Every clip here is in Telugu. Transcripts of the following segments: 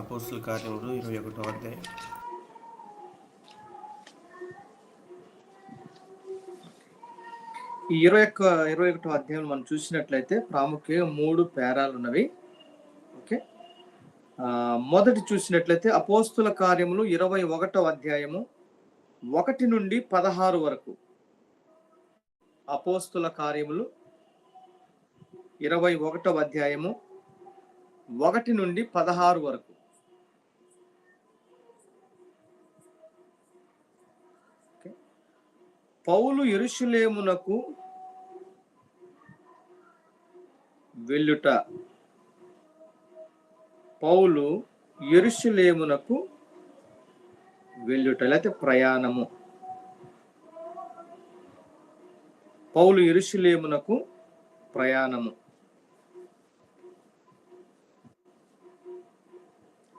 అపోస్తుల కార్యములు ఇరవై ఒకటో అధ్యాయం. ఈ ఇరవై ఒక్క ఇరవై ఒకటో అధ్యాయం మనం చూసినట్లయితే ప్రాముఖ్యంగా మూడు పేరాలు ఉన్నవి. ఓకే? మొదటి చూసినట్లయితే అపోస్తుల కార్యములు ఇరవై ఒకటో అధ్యాయము ఒకటి నుండి పదహారు వరకు. అపోస్తుల కార్యములు ఇరవై ఒకటో అధ్యాయము ఒకటి నుండి పదహారు వరకు. పౌలు ఎరుషులేమునకు వెళ్ళుట. పౌలు ఎరుషులేమునకు వెళ్ళుట. లేకపోతే ప్రయాణము. పౌలు ఎరుషులేమునకు ప్రయాణము.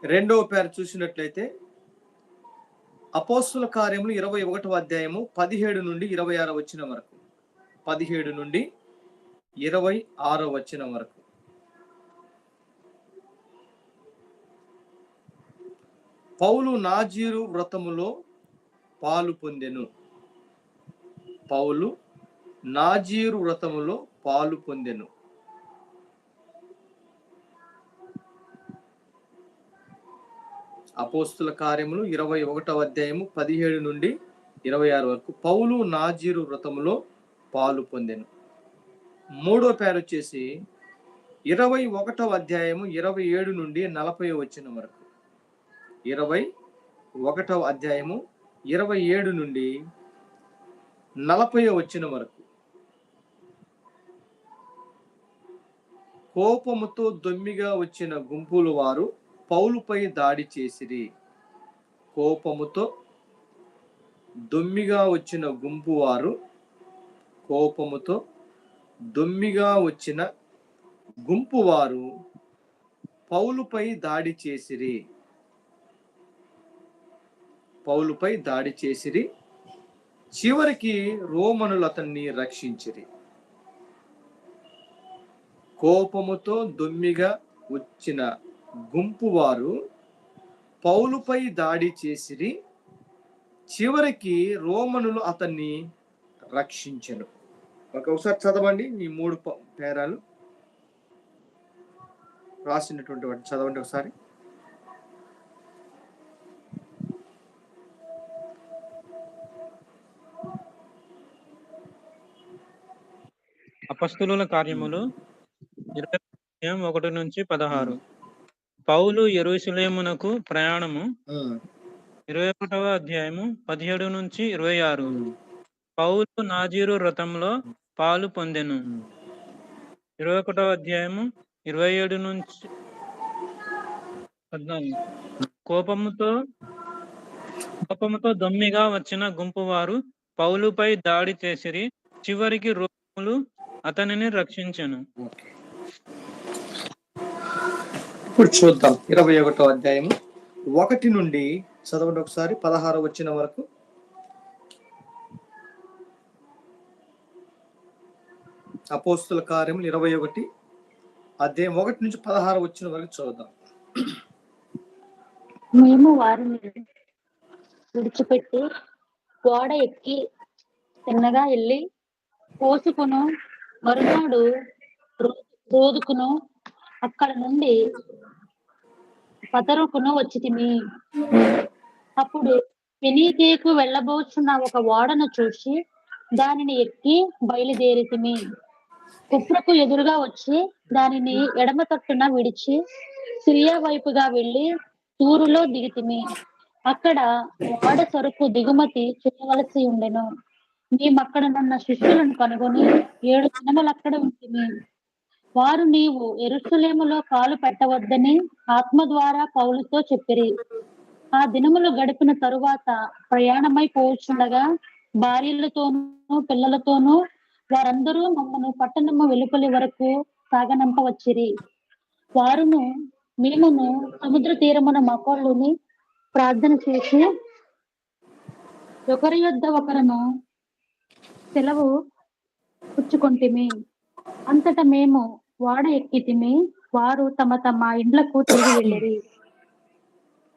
రెండవ పేరు చూసినట్లయితే అపోస్తుల కార్యములు ఇరవై ఒకటవ అధ్యాయము పదిహేడు నుండి ఇరవై ఆరు వచ్చిన వరకు. పదిహేడు నుండి ఇరవై ఆరో వచ్చిన వరకు. పౌలు నాజీరు వ్రతములో పాలు పొందెను. పౌలు నాజీరు వ్రతములో పాలు పొందెను. అపోస్తుల కార్యములు ఇరవై ఒకటవ అధ్యాయము పదిహేడు నుండి ఇరవై ఆరు వరకు. పౌలు నాజీరు వ్రతములో పాలు పొందెను. మూడో పేరు వచ్చేసి ఇరవై ఒకటవ అధ్యాయము ఇరవై ఏడు నుండి నలభై వచ్చిన వరకు. ఇరవై ఒకటవ అధ్యాయము ఇరవై ఏడు నుండి నలభై వచ్చిన వరకు. కోపముతో దొమ్మిగా వచ్చిన గుంపులు వారు పౌలుపై దాడి చేసిరి. కోపముతో దొమ్మిగా వచ్చిన గుంపు వారు కోపముతో దొమ్మిగా వచ్చిన గుంపు వారు పౌలుపై దాడి చేసిరి. పౌలుపై దాడి చేసిరి. చివరికి రోమనులు అతన్ని రక్షించిరి. కోపముతో దొమ్మిగా వచ్చిన గుంపు వారు పౌలుపై దాడి చేసిరి చివరికి రోమనులు అతన్ని రక్షించను. ఒకసారి చదవండి ఈ మూడు పేరాలు. రాసినటువంటి వాటి చదవండి ఒకసారి. అపస్తుల కార్యములు ఇరవై ఒకటి నుంచి పదహారు. పౌలు ఎరుసలేమునకు ప్రయాణము. ఇరవై ఒకటవ అధ్యాయము పదిహేడు నుంచి ఇరవై ఆరు. పౌలు నాజీరు వ్రతంలో పాలు పొందెను. ఇరవై ఒకటవ అధ్యాయము ఇరవై ఏడు నుంచి పద్నాలుగు. కోపముతో కోపముతో దొమ్మిగా వచ్చిన గుంపు వారు పౌలుపై దాడి చేసిరి చివరికి రోములు అతనిని రక్షించెను. ఇప్పుడు చూద్దాం. ఇరవై ఒకటో అధ్యాయము. ఒకటి నుండి చదవండి ఒకసారి. పదహారు వచ్చిన వరకు. అపోస్తుల కార్యములు ఇరవై ఒకటి. అధ్యాయం ఒకటి నుంచి పదహారు వచ్చిన వరకు చూద్దాం. మేము వారిని విడిచిపెట్టి గోడ ఎక్కి తిన్నగా వెళ్ళి పోసుకును మరునాడు రోదుకును. అక్కడ నుండి పతరుకును వచ్చితిమి అప్పుడు ఫెనీకేకు వెళ్ళబోచున్న ఒక ఓడను చూసి దానిని ఎక్కి బయలుదేరితిమి కుప్రకు ఎదురుగా వచ్చి దానిని ఎడమ తట్టున విడిచి సిరియా వైపుగా వెళ్ళి తూరులో దిగితిమి అక్కడ ఓడ సరుకు దిగుమతి చేయవలసి ఉండెను. మేము అక్కడ నున్న శిష్యులను కనుగొని ఏడు దినములు అక్కడ ఉంటుంది వారు నీవు ఎరుసలేములో కాలు పెట్టవద్దని ఆత్మ ద్వారా పౌలుతో చెప్పిరి. ఆ దినములు గడిపిన తరువాత ప్రయాణమై పోవచ్చుండగా భార్యలతోనూ పిల్లలతోనూ వారందరూ మమ్మను పట్టణము వెలుపలి వరకు సాగనంపవచ్చిరి వారును మేమును సముద్ర తీరమున మకోళ్ళుని ప్రార్థన చేసి ఒకరి యొద్ద ఒకరును సెలవు పుచ్చుకొంటిమి. అంతటా మేము వాడ ఎక్కితిమి వారు తమ తమ ఇండ్లకు తిరిగి వెళ్ళిరి.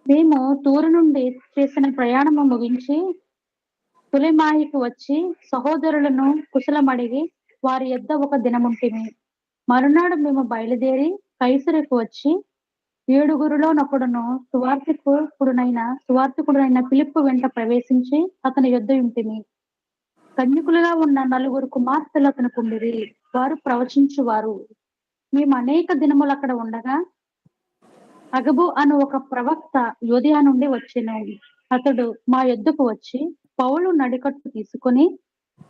మేము తూరు నుండి చేసిన ప్రయాణము ముగించి తులిమాయికి వచ్చి సహోదరులను కుశలమడిగి వారి యొద్ద ఒక దినముంటిమి. మరునాడు మేము బయలుదేరి కైసరకు వచ్చి ఏడుగురులో సువార్థికుడునైన సువార్థికుడునైన పిలుపు వెంట ప్రవేశించి అతని యొద్ద ఉంటిమి కన్యకులుగా ఉన్న నలుగురు కుమార్తెలు అతను కుండిరి. వారు ప్రవచించువారు. మేము అనేక దినములు అక్కడ ఉండగా అగబు అను ఒక ప్రవక్త యోధియా నుండి వచ్చెను అతడు మా యొద్దకు వచ్చి పౌలు నడికట్టు తీసుకొని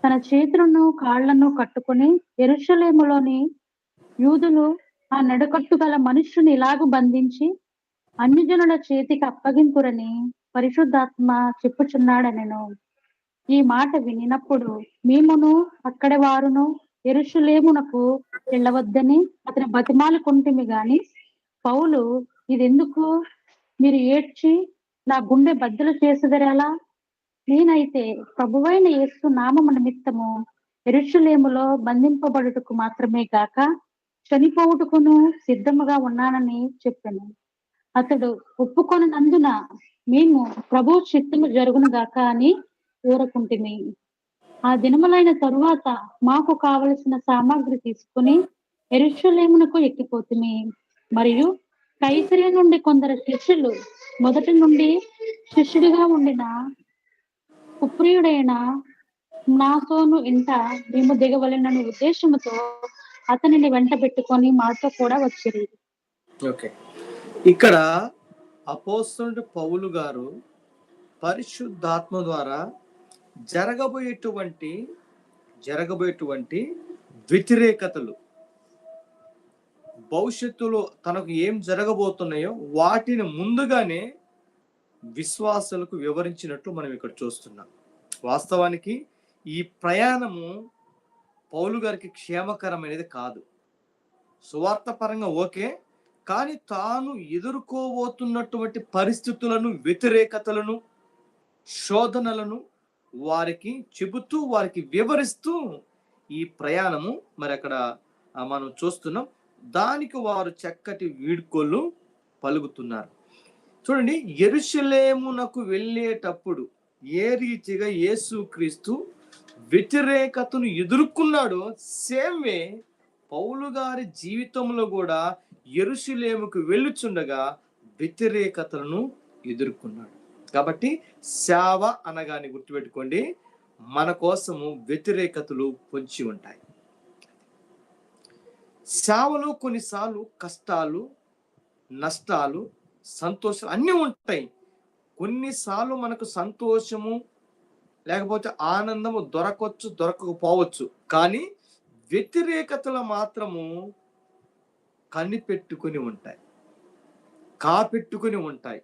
తన చేతులను కాళ్ళను కట్టుకొని ఎరుషలేములోని యూదులు ఆ నడుకట్టు గల మనుష్యుని ఇలాగ బంధించి అన్యజనుల చేతికి అప్పగింపురని పరిశుద్ధాత్మ చెప్పుచున్నాడనెను. ఈ మాట వినినప్పుడు మేమును అక్కడి వారును ఎరుషులేమునకు వెళ్ళవద్దని అతని బతిమాలుకుంటుమి గాని పౌలు ఇది ఎందుకు మీరు ఏడ్చి నా గుండె బద్దలు చేసేదరెలా? నేనైతే ప్రభువైన యేసు నామము నిమిత్తము ఎరుషులేములో బంధింపబడుటకు మాత్రమే గాక చనిపోవుటకును సిద్ధముగా ఉన్నానని చెప్పాను. అతడు ఒప్పుకొనందున మేము ప్రభు చిత్తము జరుగును గాక అని ఊరకుంటిమి. ఆ దినములైన తరువాత మాకు కావలసిన సామాగ్రి తీసుకుని ఎరుషులేమునకు ఎక్కిపోతుంది మరియు కైసరి నుండి కొందరు శిష్యులు మొదటి నుండి శిష్యుడిగా ఉండిన కుప్రియుడైన నాసోను ఇంట మేము దిగవలెనని ఉద్దేశముతో అతనిని వెంట పెట్టుకొని మాతో కూడా వచ్చింది ఓకే. ఇక్కడ అపోస్తుడు పౌలు గారు పరిశుద్ధాత్మ ద్వారా జరగబోయేటువంటి జరగబోయేటువంటి వ్యతిరేకతలు భవిష్యత్తులో తనకు ఏం జరగబోతున్నాయో వాటిని ముందుగానే విశ్వాసులకు వివరించినట్లు మనం ఇక్కడ చూస్తున్నాం. వాస్తవానికి ఈ ప్రయాణము పౌలు గారికి క్షేమకరమైనది కాదు. సువార్త పరంగా ఓకే కానీ తాను ఎదుర్కోబోతున్నటువంటి పరిస్థితులను వ్యతిరేకతలను శోధనలను వారికి చెబుతూ వారికి వివరిస్తూ ఈ ప్రయాణము మరి అక్కడ మనం చూస్తున్నాం. దానికి వారు చక్కటి వీడ్కోళ్ళు పలుకుతున్నారు. చూడండి ఎరుషలేమునకు వెళ్ళేటప్పుడు ఏ రీతిగా యేసుక్రీస్తు వ్యతిరేకతను ఎదుర్కొన్నాడో సేమ్ వే పౌలు గారి జీవితంలో కూడా ఎరుషలేముకు వెళ్ళుచుండగా వ్యతిరేకతలను ఎదుర్కొన్నాడు. కాబట్టి సేవ అనగానే గుర్తుపెట్టుకోండి మన కోసము వ్యతిరేకతలు పొంచి ఉంటాయి. సేవలో కొన్నిసార్లు కష్టాలు నష్టాలు సంతోషాలు అన్నీ ఉంటాయి. కొన్నిసార్లు మనకు సంతోషము లేకపోతే ఆనందము దొరకవచ్చు దొరకకపోవచ్చు. కానీ వ్యతిరేకతలు మాత్రము కనిపెట్టుకుని ఉంటాయి కాపెట్టుకుని ఉంటాయి.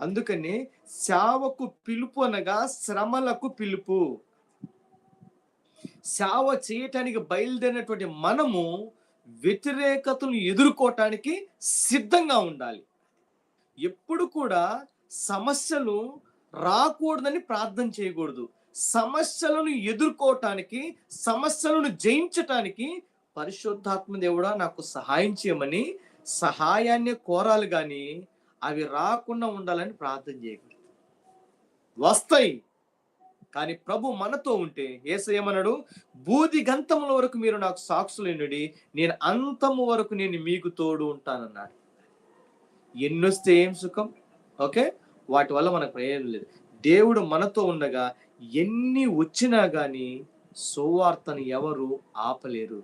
అందుకని సేవకు పిలుపు అనగా శ్రమలకు పిలుపు. సేవ చేయటానికి బయలుదేరినటువంటి మనము వ్యతిరేకతను ఎదుర్కోవటానికి సిద్ధంగా ఉండాలి. ఎప్పుడు కూడా సమస్యలు రాకూడదని ప్రార్థన చేయకూడదు. సమస్యలను ఎదుర్కోవటానికి సమస్యలను జయించటానికి పరిశుద్ధాత్మ దేవుడా నాకు సహాయం చేయమని సహాయాన్ని కోరాలి కానీ అవి రాకుండా ఉండాలని ప్రార్థన చేయకూడదు. వస్తాయి కానీ ప్రభు మనతో ఉంటే ఏమన్నాడు? బూది గంతముల వరకు మీరు నాకు సాక్షులైనడి నేను అంతము వరకు నేను మీకు తోడు ఉంటానన్నాడు. ఎన్నొస్తే ఏం సుఖం? ఓకే? వాటి వల్ల మనకు ప్రయోజనం లేదు. దేవుడు మనతో ఉండగా ఎన్ని వచ్చినా కానీ సువార్తను ఎవరు ఆపలేరు.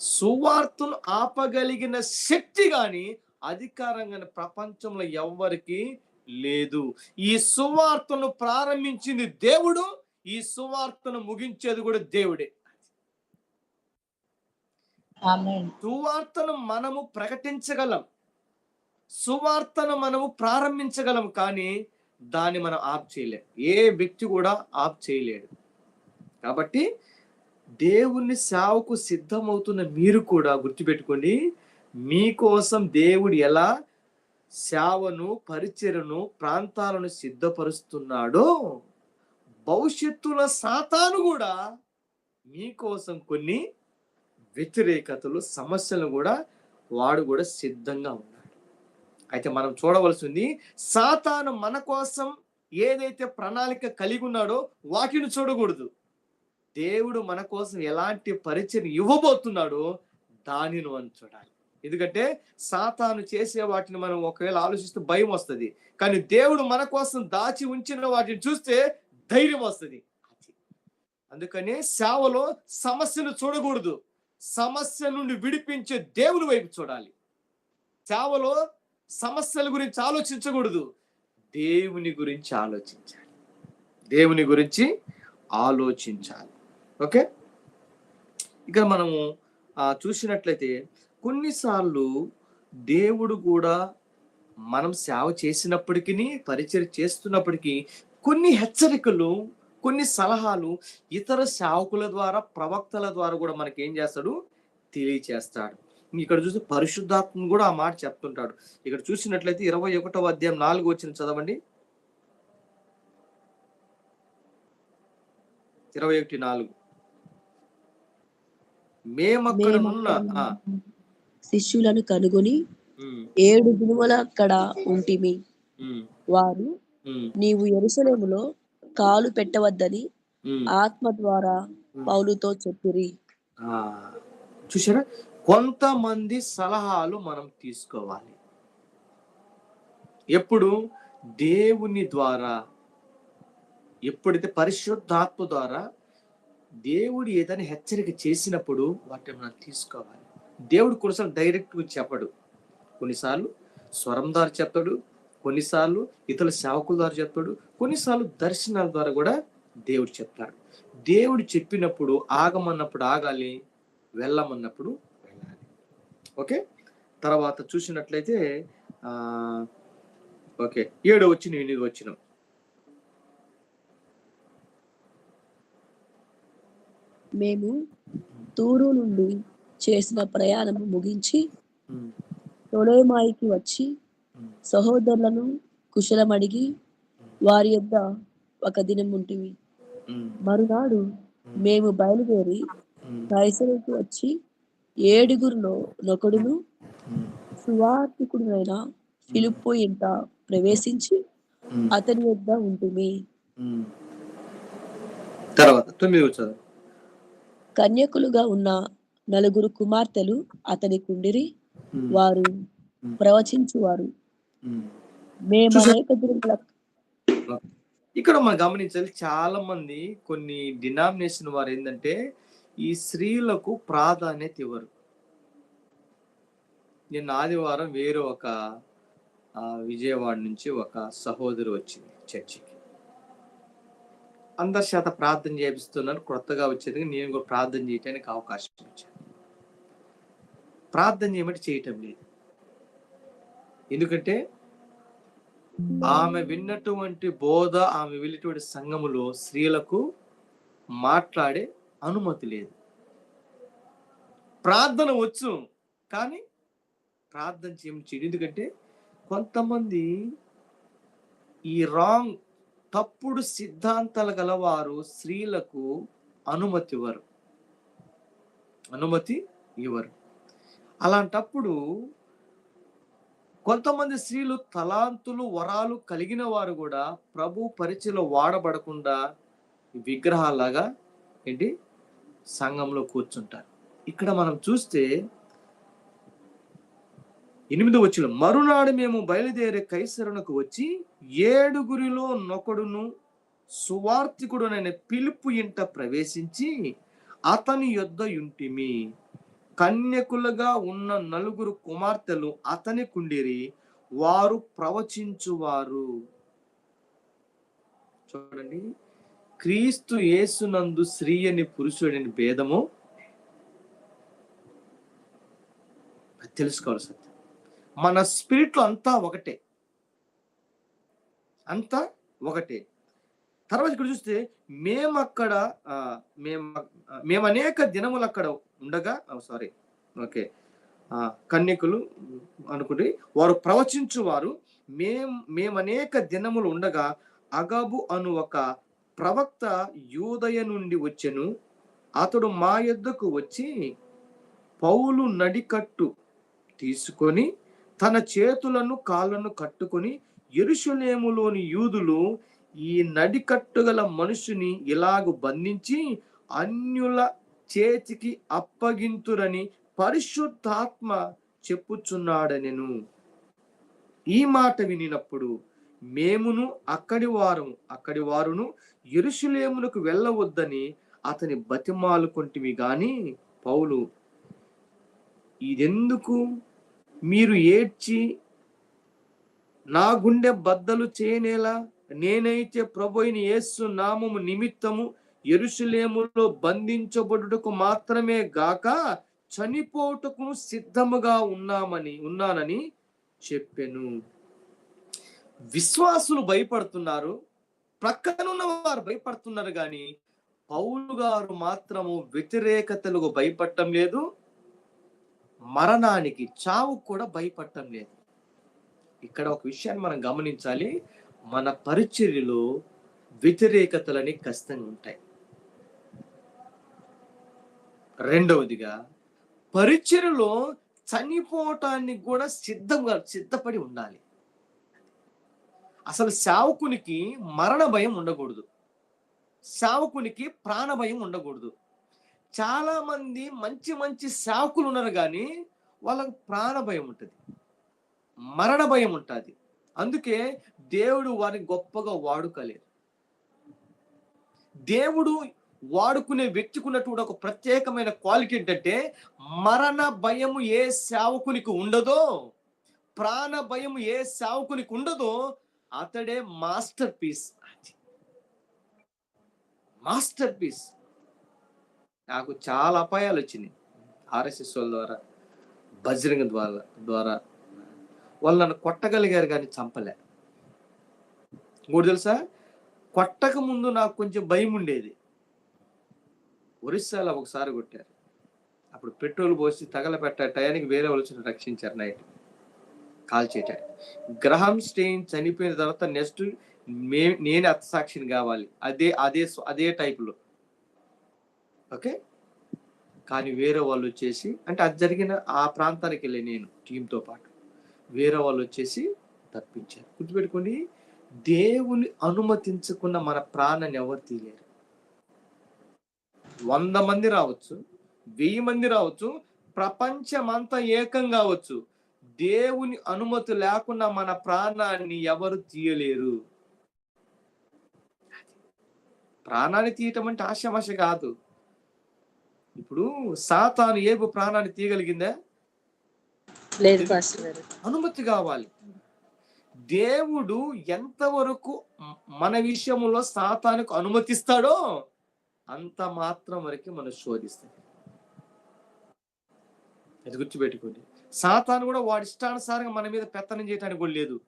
సువార్తను ఆపగలిగిన శక్తి కానీ అధికారంగా ప్రపంచంలో ఎవ్వరికి లేదు. ఈ సువార్తను ప్రారంభించింది దేవుడు ఈ సువార్తను ముగించేది కూడా దేవుడే. సువార్తను మనము ప్రకటించగలం. సువార్తను మనము ప్రారంభించగలం కానీ దాన్ని మనం ఆప్ చేయలేం. ఏ వ్యక్తి కూడా ఆప్ చేయలేడు. కాబట్టి దేవుని సేవకు సిద్ధమవుతున్న మీరు కూడా గుర్తుపెట్టుకోండి మీకోసం దేవుడు ఎలా సేవను పరిచయను ప్రాంతాలను సిద్ధపరుస్తున్నాడో భవిష్యత్తులో సాతాను కూడా మీకోసం కొన్ని వ్యతిరేకతలు సమస్యలు కూడా వాడు కూడా సిద్ధంగా ఉన్నాడు. అయితే మనం చూడవలసింది సాతాను మన కోసం ఏదైతే ప్రణాళిక కలిగి ఉన్నాడో వాటిని చూడకూడదు. దేవుడు మన కోసం ఎలాంటి పరిచయం ఇవ్వబోతున్నాడో దానిని మనం చూడాలి. ఎందుకంటే సాతాను చేసే వాటిని మనం ఒకవేళ ఆలోచిస్తే భయం వస్తుంది. కానీ దేవుడు మన కోసం దాచి ఉంచిన వాటిని చూస్తే ధైర్యం వస్తుంది. అందుకనే సేవలో సమస్యను చూడకూడదు. సమస్య నుండి విడిపించే దేవుని వైపు చూడాలి. సేవలో సమస్యల గురించి ఆలోచించకూడదు. దేవుని గురించి ఆలోచించాలి. దేవుని గురించి ఆలోచించాలి. ఓకే? ఇక మనము చూసినట్లయితే కొన్నిసార్లు దేవుడు కూడా మనం సేవ చేసినప్పటికీ పరిచయం చేస్తున్నప్పటికీ కొన్ని హెచ్చరికలు కొన్ని సలహాలు ఇతర సేవకుల ద్వారా ప్రవక్తల ద్వారా కూడా మనకి ఏం చేస్తాడు? తెలియచేస్తాడు. ఇక్కడ చూస్తే పరిశుద్ధాత్మ కూడా ఆ మాట చెప్తుంటాడు. ఇక్కడ చూసినట్లయితే ఇరవై ఒకటవ అధ్యాయం నాలుగు వచ్చిన చదవండి. ఇరవై ఒకటి నాలుగు. మేమక్కడ శిష్యులను కనుగొని ఏడు దినుమల అక్కడ ఉంటిమి. వారు నీవు ఎరుసలేములో కాలు పెట్టవద్దని. ఆత్మ ద్వారా పౌలుతో చెప్పిరి. చూసారా కొంతమంది సలహాలు మనం తీసుకోవాలి. ఎప్పుడు? దేవుని ద్వారా. ఎప్పుడైతే పరిశుద్ధాత్మ ద్వారా దేవుడు ఏదైనా హెచ్చరిక చేసినప్పుడు వాటిని మనం తీసుకోవాలి. దేవుడు కొన్నిసార్లు డైరెక్ట్ చెప్పడు. కొన్నిసార్లు స్వరం ద్వారా చెప్తాడు కొన్నిసార్లు ఇతరుల సేవకుల ద్వారా చెప్తాడు కొన్నిసార్లు దర్శనాల ద్వారా కూడా దేవుడు చెప్తాడు. దేవుడు చెప్పినప్పుడు ఆగమన్నప్పుడు ఆగాలి వెళ్ళమన్నప్పుడు వెళ్ళాలి. ఓకే? తర్వాత చూసినట్లయితే ఓకే. ఏడు వచ్చిన ఎనిమిది వచ్చిన. మేము తూరు నుండి చేసిన ప్రయాణము ముగించి తొలేమాయికి వచ్చి సహోదరులను కుశలమడిగి వారి యొద్ద ఒక దినం ఉంటివి మరునాడు మేము బయలుదేరి కైసరికి వచ్చి ఏడుగురులో నొకడును సువార్థికుడునైన ఫిలిప్పు ఇంట ప్రవేశించి అతని తర్వాత తొమ్మిది వచ్చారు కన్యకులుగా ఉన్న నలుగురు కుమార్తెలు అతని కుండిరి వారు ప్రవచించువారు. ఇక్కడ మనం గమనించాలి చాలా మంది కొన్ని డినామినేషన్ వారు ఏంటంటే ఈ స్త్రీలకు ప్రాధాన్యత ఇవ్వరు. నిన్న ఆదివారం వేరే ఒక విజయవాడ నుంచి ఒక సహోదరు వచ్చింది చర్చికి. అందరి చేత ప్రార్థన చేపిస్తున్నాను కొత్తగా వచ్చేది నేను కూడా ప్రార్థన చేయడానికి అవకాశం ఇచ్చాను. ప్రార్థన చేయమంటే చేయటం లేదు. ఎందుకంటే ఆమె విన్నటువంటి బోధ ఆమె వెళ్ళేటువంటి సంఘములో స్త్రీలకు మాట్లాడే అనుమతి లేదు. ప్రార్థన వచ్చు కానీ ప్రార్థన చేయమని ఎందుకంటే కొంతమంది ఈ రాంగ్ తప్పుడు సిద్ధాంతాలు గలవారు స్త్రీలకు అనుమతి ఇవ్వరు. అనుమతి ఇవ్వరు. అలాంటప్పుడు కొంతమంది స్త్రీలు తలాంతులు వరాలు కలిగిన వారు కూడా ప్రభు పరిచయలో వాడబడకుండా విగ్రహాలాగా ఏంటి? సంఘంలో కూర్చుంటారు. ఇక్కడ మనం చూస్తే ఎనిమిది వచ్చిన మరునాడు మేము బయలుదేరే కైసరునకు వచ్చి ఏడుగురిలో నొకడును సువార్థికుడునైన పిలుపు ఇంట ప్రవేశించి అతని యొద్ద యుంటిమి కన్యకులుగా ఉన్న నలుగురు కుమార్తెలు అతని కుండిరి వారు ప్రవచించువారు. చూడండి. క్రీస్తు యేసునందు స్త్రీ అని పురుషుడని భేదము. తెలుసుకోవాలి సత్యం. మన స్పిరిట్లో అంతా ఒకటే. అంతా ఒకటే. తర్వాత ఇక్కడ చూస్తే మేము అక్కడ మేము మేము అనేక దినములు అక్కడ ఉండగా సారీ ఓకే కన్యకులు అనుకుంటే వారు ప్రవచించువారు మేం మేము అనేక దినములు ఉండగా అగబు అను ఒక ప్రవక్త యూదయ నుండి వచ్చెను. అతడు మా యొద్దకు వచ్చి పౌలు నడికట్టు తీసుకొని తన చేతులను కాళ్ళను కట్టుకొని ఎరుషులేములోని యూదులు ఈ నడికట్టుగల మనుషుని ఇలాగు బంధించి అన్యుల చేతికి అప్పగింతురని పరిశుద్ధాత్మ చెప్పుచున్నాడనెను. ఈ మాట వినినప్పుడు మేమును అక్కడి వారము అక్కడి వారును ఎరుషులేమునకు వెళ్ళవద్దని అతని బతిమాలుకొంటివి గాని పౌలు ఇదెందుకు? మీరు ఏడ్చి నా గుండె బద్దలు చేయనేలా? నేనైతే ప్రభు అయిన యేసు నామము నిమిత్తము ఎరుషులేములో బంధించబడుటకు మాత్రమే గాక చనిపోటుకు సిద్ధముగా ఉన్నామని ఉన్నానని చెప్పెను. విశ్వాసులు భయపడుతున్నారు. ప్రక్కనున్న వారు భయపడుతున్నారు కానీ పౌలు గారు మాత్రము వ్యతిరేకతలకు భయపడటం లేదు. మరణానికి చావు కూడా భయపడటం లేదు. ఇక్కడ ఒక విషయాన్ని మనం గమనించాలి. మన పరిచర్యలో వ్యతిరేకతలని ఖచ్చితంగా ఉంటాయి. రెండవదిగా పరిచయలో చనిపోవటానికి కూడా సిద్ధంగా సిద్ధపడి ఉండాలి. అసలు శావకునికి మరణ భయం ఉండకూడదు. శావకునికి ప్రాణ భయం ఉండకూడదు. చాలా మంది మంచి మంచి శావకులు ఉన్నారు కానీ వాళ్ళకు ప్రాణ భయం ఉంటుంది. మరణ భయం ఉంటుంది. అందుకే దేవుడు వారిని గొప్పగా వాడుకలేరు దేవుడు వాడుకునే వ్యక్తికి ఉన్నటువంటి ఒక ప్రత్యేకమైన క్వాలిటీ ఏంటంటే మరణ భయము ఏ సేవకునికి ఉండదో ప్రాణ భయం ఏ సేవకునికి ఉండదో అతడే మాస్టర్ పీస్ మాస్టర్ పీస్. నాకు చాలా అపాయాలు వచ్చినాయి. ఆర్ఎస్ఎస్ వాళ్ళ ద్వారా బజరంగ ద్వారా ద్వారా. వాళ్ళు నన్ను కొట్టగలిగారు కానీ చంపలే. ఇంకోటి తెలుసా? కొట్టక ముందు నాకు కొంచెం భయం ఉండేది. ఒరిస్సాలో ఒకసారి కొట్టారు. అప్పుడు పెట్రోల్ పోసి తగలపెట్ట టయానికి వేరే వాళ్ళు రక్షించారు నైట్ కాల్ చేయటానికి గ్రహం స్టెయిన్ చనిపోయిన తర్వాత నెక్స్ట్ మే నేను అత్తసాక్షిని కావాలి. అదే అదే అదే టైపులో ఓకే కానీ వేరే వాళ్ళు వచ్చేసి అంటే అది జరిగిన ఆ ప్రాంతానికి వెళ్ళి నేను టీంతో పాటు. వేరే వాళ్ళు వచ్చేసి తప్పించారు. గుర్తుపెట్టుకోండి దేవుని అనుమతించకుండా మన ప్రాణాన్ని ఎవరు తీయలేరు. వంద మంది రావచ్చు వెయ్యి మంది రావచ్చు ప్రపంచమంతా ఏకం కావచ్చు. దేవుని అనుమతి లేకుండా మన ప్రాణాన్ని ఎవరు తీయలేరు. ప్రాణాన్ని తీయటం అంటే ఆశమాష కాదు. ఇప్పుడు సాతాను ఏబు ప్రాణాన్ని తీయగలిగిందా? లేదు అనుమతి కావాలి. దేవుడు ఎంతవరకు మన విషయంలో సాతానికి అనుమతిస్తాడో అంత మాత్రం వరకు మనం శోధిస్తాం. అది గుర్తుపెట్టుకోండి. సాతాను కూడా వాడి ఇష్టానుసారంగా మన మీద పెత్తనం చేయడానికి కూడా లేదు.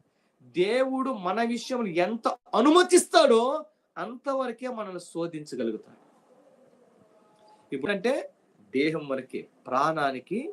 దేవుడు మన విషయంలో ఎంత అనుమతిస్తాడో అంతవరకే మనల్ని శోధించగలుగుతాడు. ఇప్పుడంటే దేహం వరకే ప్రాణానికి